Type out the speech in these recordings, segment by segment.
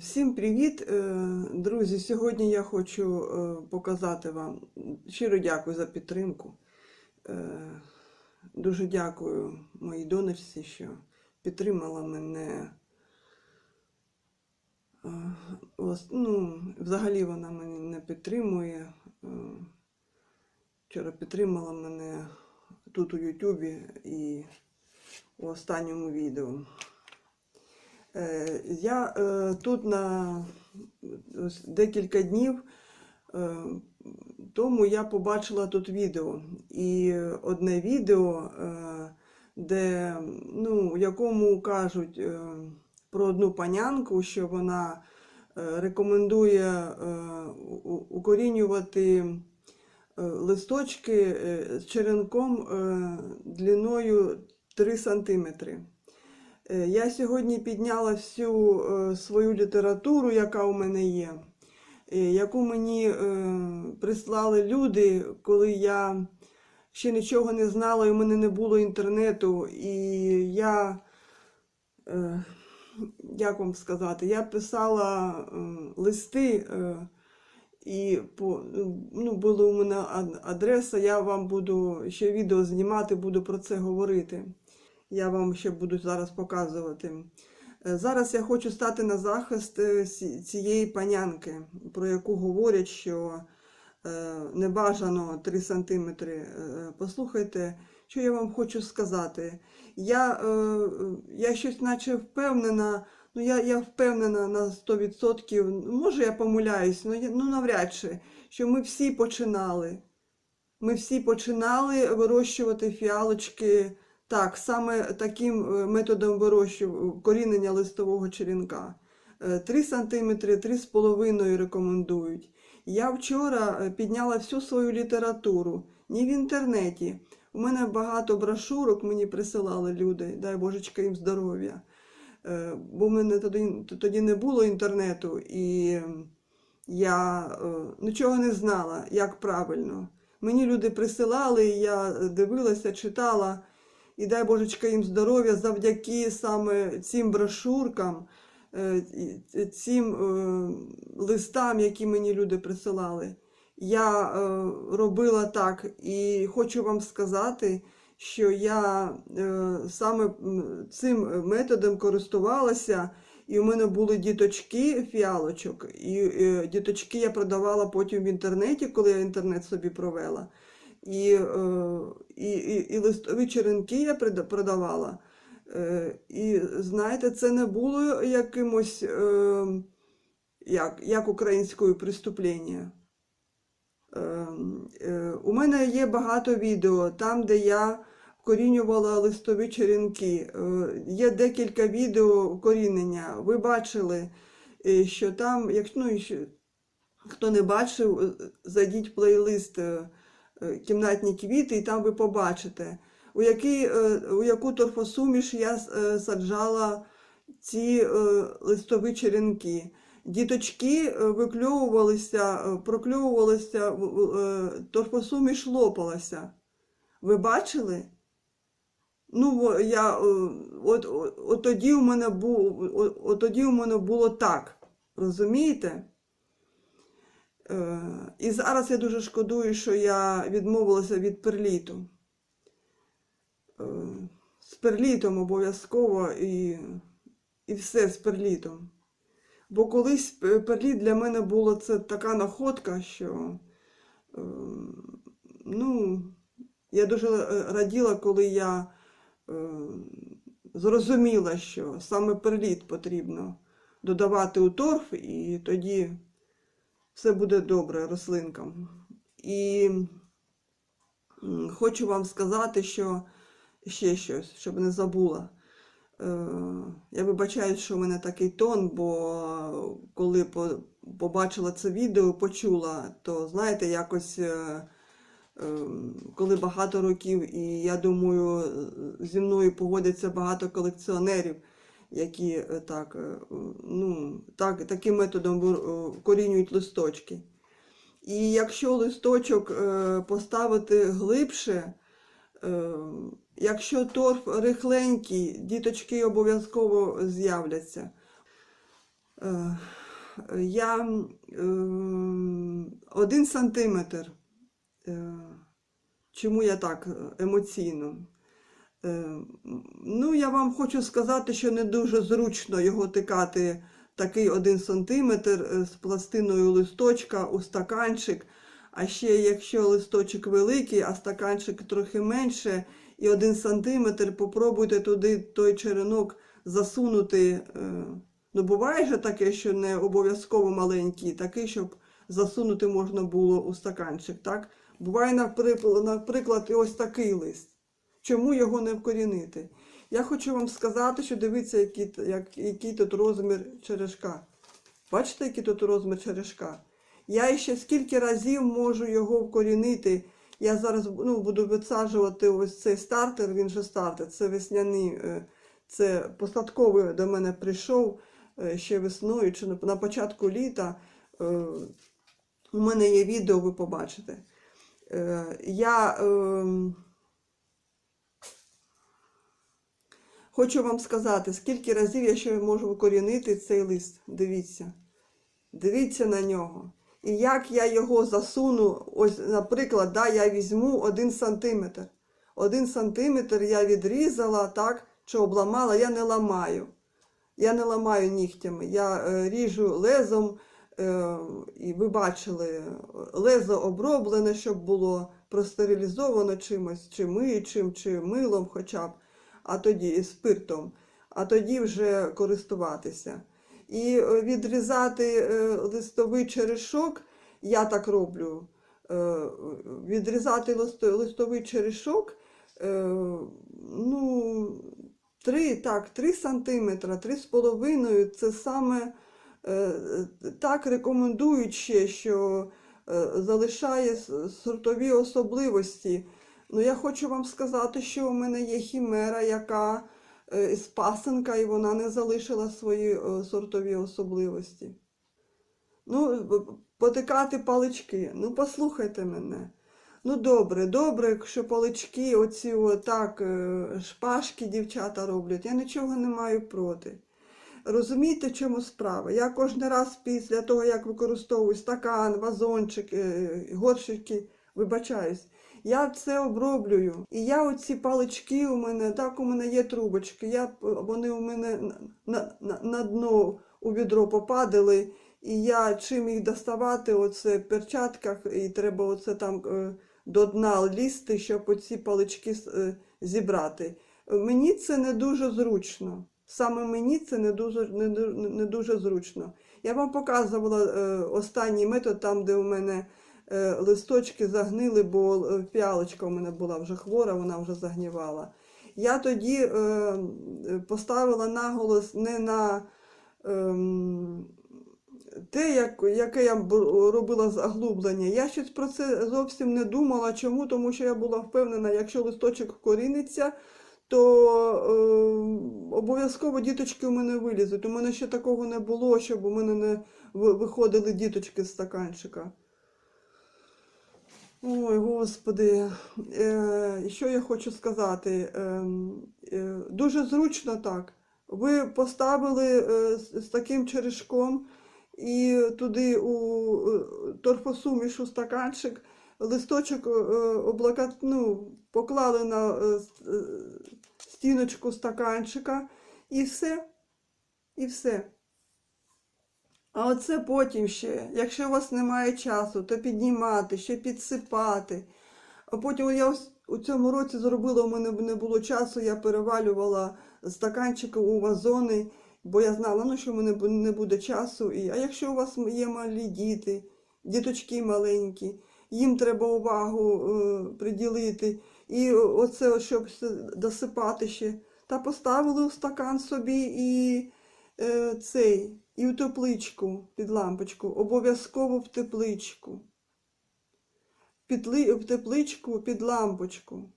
Всім привіт, е, друзі! Сьогодні я хочу е, показати вам щиро дякую за підтримку. Е, Дуже дякую моїй донечці, що підтримала мене. Ну, взагалі вона мене не підтримує. Вчора підтримала мене тут у Ютубі і у останньому відео. Е, Я е, тут на декілька днів е, тому я побачила тут відео. І одне відео, е, де, ну, якому кажуть е, про одну панянку, що вона е, рекомендує е, укорінювати е, листочки е, з черенком е, длиною 3 сантиметри. Е, Я сьогодні підняла всю е, свою літературу, яка у мене є, е, яку мені прислали люди, коли я ще нічого не знала, і в мене не було інтернету. І я, як вам сказати, я писала листи, і ну, була у мене адреса, я вам буду ще відео знімати, буду про це говорити. Я вам ще буду зараз показувати. Е, Зараз я хочу стати на захист е, цієї панянки, про яку говорять, що е, не бажано 3 сантиметри. Е, Послухайте, що я вам хочу сказати. Я, я щось наче впевнена, ну я, я впевнена на 100%, може я помиляюсь, ну, ну навряд чи, що ми всі починали. Ми всі починали вирощувати фіалочки так, саме таким е, методом вирощування корінення листового черенка. 3 см, 3,5 рекомендують. Я вчора е, підняла всю свою літературу, ні в інтернеті. У мене багато брошурок мені присилали люди, дай божечка їм здоров'я. Е, Бо в мене тоді, тоді не було інтернету, і я е, нічого не знала, як правильно. Мені люди присилали, я дивилася, читала, і дай божечка їм здоров'я завдяки саме цим брошуркам, е, цим е, листам, які мені люди присилали. Я е, робила так, і хочу вам сказати, що я саме цим методом користувалася, і у мене були діточки фіалочок, і діточки я продавала потім в інтернеті, коли я інтернет собі провела. І, е, і, і, і листові черенки я продавала. Е, І знаєте, це не було якимось, е, як, як українською преступлення. Е, е, У мене є багато відео там, де я вкорінювала листові черенки. Є декілька відео вкорінення. Ви бачили, що там, якщо ну, хто не бачив, зайдіть в плейлист Кімнатні квіти, і там ви побачите, у, який, е, у яку торфосуміш я е, саджала ці е, листові черенки. Діточки е, викльовувалися, е, прокльовувалися, в- в- е, торфосуміш лопалася. Ви бачили? Ну, я, е, от, от, от, тоді у мене був, от, от тоді у мене було так. Розумієте? Е, і зараз я дуже шкодую, що я відмовилася від перліту. Е, з перлітом обов'язково і, і все з перлітом. Бо колись перліт для мене було це така находка, що е, ну, я дуже е, раділа, коли я е, зрозуміла, що саме перліт потрібно додавати у торф, і тоді все буде добре рослинкам. І хочу вам сказати, що ще щось, щоб не забула. Е, Я вибачаюсь, що в мене такий тон, бо коли побачила це відео, почула, то знаєте, якось е, е, коли багато років, і я думаю, зі мною погодяться багато колекціонерів, які е, так, е, ну, так, таким методом е, листочки. І якщо листочок е, поставити глибше, е, якщо торф рихленький, діточки обов'язково з'являться. Е, Я е, один сантиметр. Е, Чому я так е, емоційно? Е, Ну, я вам хочу сказати, що не дуже зручно його тикати такий один сантиметр е, з пластиною листочка у стаканчик. А ще якщо листочок великий, а стаканчик трохи менше, і один сантиметр, попробуйте туди той черенок засунути. е, Ну, буває же таке, що не обов'язково маленький, такий, щоб засунути можна було у стаканчик, так? Буває, наприклад, ось такий лист. Чому його не вкорінити? Я хочу вам сказати, що дивіться, який, як, який тут розмір черешка. Бачите, який тут розмір черешка? Я ще скільки разів можу його вкорінити. Я зараз ну, буду висаджувати ось цей стартер, він же стартер, це весняний, е, це посадковий до мене прийшов е, ще весною чи на- початку літа. Е, У мене є відео, ви побачите. Я хочу вам сказати, скільки разів я ще можу викорінити цей лист. Дивіться. Дивіться на нього. І як я його засуну, ось, наприклад, да, я візьму один сантиметр. Один сантиметр я відрізала, так, чи обламала, я не ламаю. Я не ламаю нігтями. Я е, ріжу лезом, е, і ви бачили, лезо оброблене, щоб було простерилізовано чимось, чи миючим, чи милом хоча б, а тоді спиртом, а тоді вже користуватися. І е, відрізати е, листовий черешок, я так роблю. е, Відрізати листовий черешок, ну, 3, так, 3 сантиметра, 3,5 це саме так рекомендують ще, що залишає сортові особливості. Ну, я хочу вам сказати, що у мене є хімера, яка е, з і вона не залишила свої е, сортові особливості. Ну, потикати палички. Ну, послухайте мене. Ну, добре, добре, що палички, оці отак, е, шпажки дівчата роблять. Я нічого не маю проти. Розумієте, в чому справа? Я кожен раз після того, як використовую стакан, вазончик, горщики, вибачаюсь, я це оброблюю. І я оці палички у мене, так у мене є трубочки, я, вони у мене на, на, на, дно у відро попадали, і я чим їх доставати, оце в перчатках, і треба оце там е, до дна лізти, щоб оці палички е, зібрати. Мені це не дуже зручно. Саме мені це не дуже, не, не дуже зручно. Я вам показувала е, останній метод, там, де у мене листочки загнили, бо е, фіалочка у мене була вже хвора, вона вже загнівала. Я тоді е, е, поставила наголос не на ем, те, яке я робила заглублення. Я щось про це зовсім не думала. Чому? Тому що я була впевнена, якщо листочок коріниться, то е, обов'язково діточки у мене вилізуть. У мене ще такого не було, щоб у мене не виходили діточки з стаканчика. Ой, Господи, е, що я хочу сказати? Ем, е, дуже зручно так. Ви поставили е, з, таким черешком і туди у торфосуміш у стаканчик, листочок е, облака, ну, поклали на стіночку стаканчика і все. І все. А оце потім ще, якщо у вас немає часу, то піднімати, ще підсипати. А потім я у цьому році зробила, у мене не було часу, я перевалювала стаканчики у вазони, бо я знала, ну, що в мене не буде часу. А якщо у вас є малі діти, діточки маленькі, їм треба увагу е, приділити. І оце, щоб досипати ще. Та поставили у стакан собі і е, цей, і в тепличку під лампочку, обов'язково в тепличку. Підли, в тепличку під лампочку.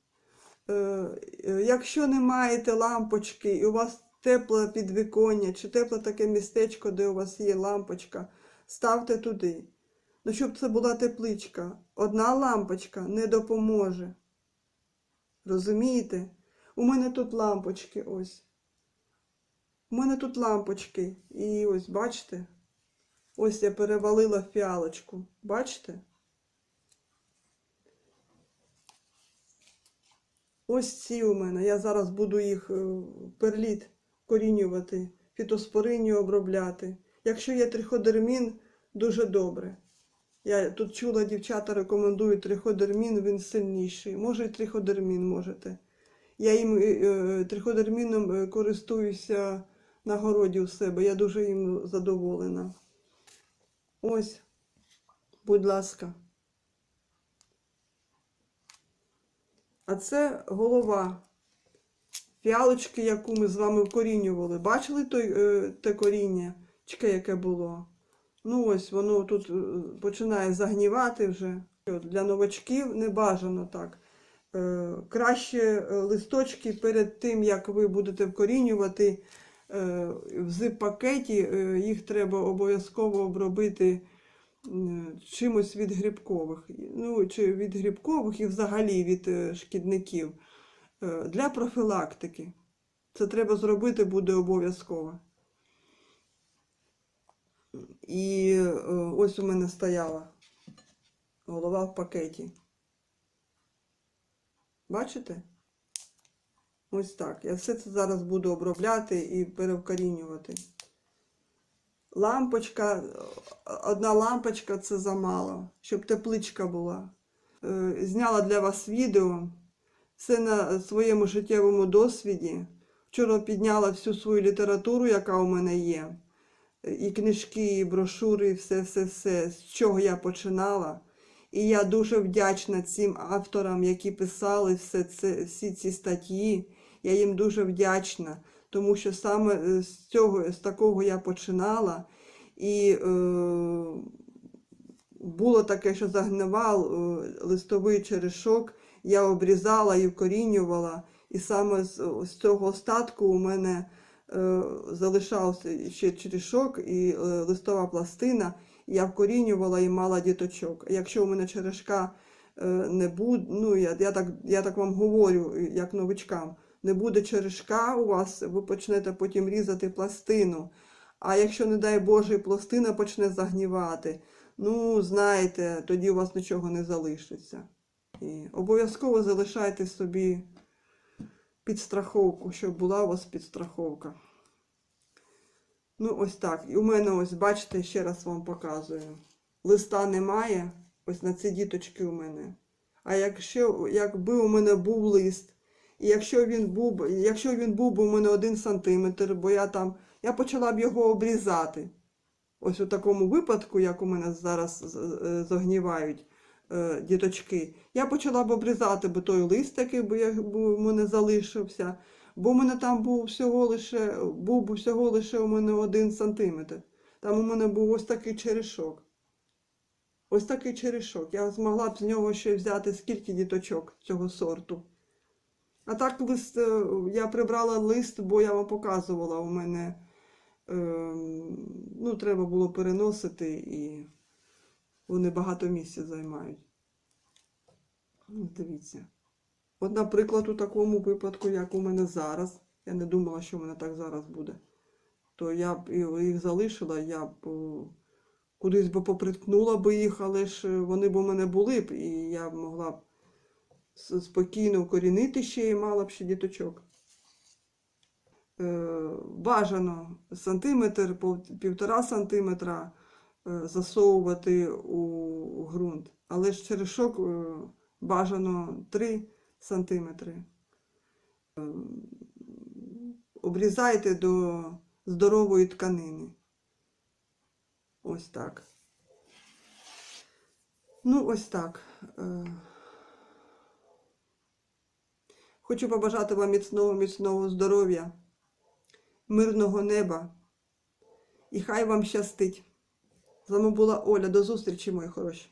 Е, е, якщо не маєте лампочки і у вас тепле підвіконня чи тепле таке містечко, де у вас є лампочка, ставте туди. Ну, щоб це була тепличка. Одна лампочка не допоможе. Розумієте? У мене тут лампочки ось. У мене тут лампочки. І ось, бачите? Ось я перевалила фіалочку. Бачите? Ось ці у мене. Я зараз буду їх е, перліт корінювати, фітоспоринію обробляти. Якщо є триходермін, дуже добре. Я тут чула, дівчата рекомендують триходермін, він сильніший. Може, і триходермін можете. Я їм е, е, триходерміном користуюся на городі у себе. Я дуже їм задоволена. Ось, будь ласка. А це голова фіалочки, яку ми з вами вкорінювали. Бачили той, е, те коріння, яке було? Ну ось воно тут е, починає загнівати вже. Для новачків не бажано так. Е, Краще листочки перед тим, як ви будете вкорінювати в зип-пакеті, е, їх треба обов'язково обробити чимось від грибкових. Ну, чи від грибкових і взагалі від е, шкідників. Е, Для профілактики. Це треба зробити буде обов'язково. І е, ось у мене стояла голова в пакеті. Бачите? Ось так. Я все це зараз буду обробляти і перевкорінювати. Лампочка, одна лампочка це замало, щоб тепличка була. Е, Зняла для вас відео. Все на своєму життєвому досвіді. Вчора підняла всю свою літературу, яка у мене є. І книжки, і брошури, і все, все, все, з чого я починала. І я дуже вдячна цим авторам, які писали все це, всі ці статті. Я їм дуже вдячна, тому що саме е, з цього, з такого я починала. І е, було таке, що загнивав е, листовий черешок, я обрізала і вкорінювала. І саме з, з цього остатку у мене е, залишався ще черешок і е, листова пластина. Я вкорінювала і мала діточок. Якщо у мене черешка е, не буде, ну я, я, так, я так вам говорю, як новичкам, не буде черешка у вас, ви почнете потім різати пластину. А якщо, не дай Боже, пластина почне загнівати, ну, знаєте, тоді у вас нічого не залишиться. І обов'язково залишайте собі підстраховку, щоб була у вас підстраховка. Ну, ось так. І у мене ось, бачите, ще раз вам показую. Листа немає, ось на ці діточки у мене. А якщо, якби у мене був лист, і якщо він був, якщо він був би у мене один сантиметр, бо я там, я почала б його обрізати. Ось у такому випадку, як у мене зараз з- е, загнівають е, діточки, я почала б обрізати би той лист, який у мене залишився, бо у мене там був всього лише, був всього лише у мене один сантиметр. Там у мене був ось такий черешок. Ось такий черешок. Я змогла б з нього ще взяти скільки діточок цього сорту. А так лист, е, я прибрала лист, бо я вам показувала, у мене ем, ну, треба було переносити і вони багато місця займають. Ну, Дивіться. От, наприклад, у такому випадку, як у мене зараз, я не думала, що в мене так зараз буде, то я б їх залишила, я б кудись би поприткнула би їх, але ж е, вони б у мене були б, і я б могла б спокійно вкорінити ще і мала б ще діточок. Е, бажано сантиметр, півтора сантиметра е, засовувати у ґрунт, але ж черешок е, бажано 3 сантиметри. Обрізайте до здорової тканини. Ось так. Ну, ось так. Е, Хочу побажати вам міцного, міцного здоров'я, мирного неба. І хай вам щастить. З вами була Оля. До зустрічі, мої хороші.